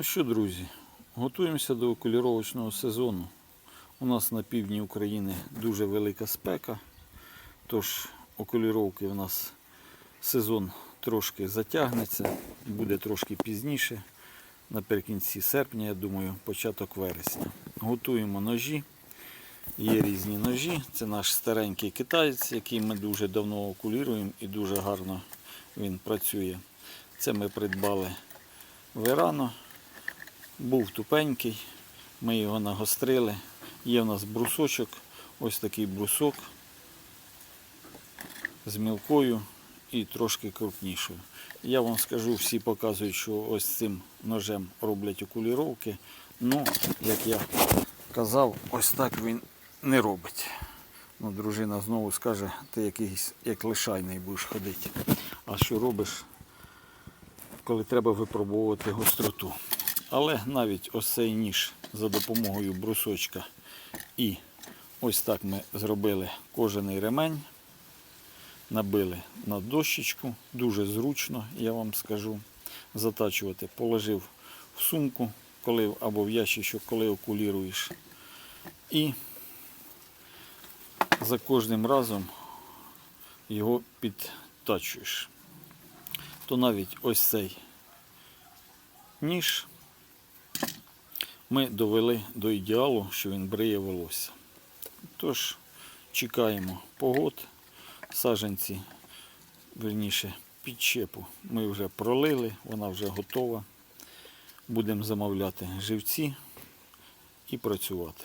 Ну що, друзі, готуємося до окуліровочного сезону. У нас на півдні України дуже велика спека, тож окуліровки у нас сезон трошки затягнеться, буде трошки пізніше, наприкінці серпня, я думаю, початок вересня. Готуємо ножі. Є різні ножі. Це наш старенький китаєць, який ми дуже давно окуліруємо і дуже гарно він працює. Це ми придбали Верано. Був тупенький, ми його нагострили. Є в нас брусочок, ось такий брусок з мілкою і трошки крупнішою. Я вам скажу, всі показують, що ось цим ножем роблять окуліровки. Ну, як я казав, ось так він не робить. Ну, дружина знову скаже, ти якийсь як лишайний будеш ходити. А що робиш, коли треба випробовувати гостроту. Але навіть ось цей ніж за допомогою брусочка і ось так ми зробили кожаний ремень, набили на дощечку, дуже зручно, я вам скажу, затачувати. Положив в сумку коли, або в ящичок, коли окуліруєш. І за кожним разом його підтачуєш. То навіть ось цей ніж ми довели до ідеалу, що він бриє волосся. Тож чекаємо погод, саженці, верніше, підчепу ми вже пролили, вона вже готова. Будемо замовляти живці і працювати.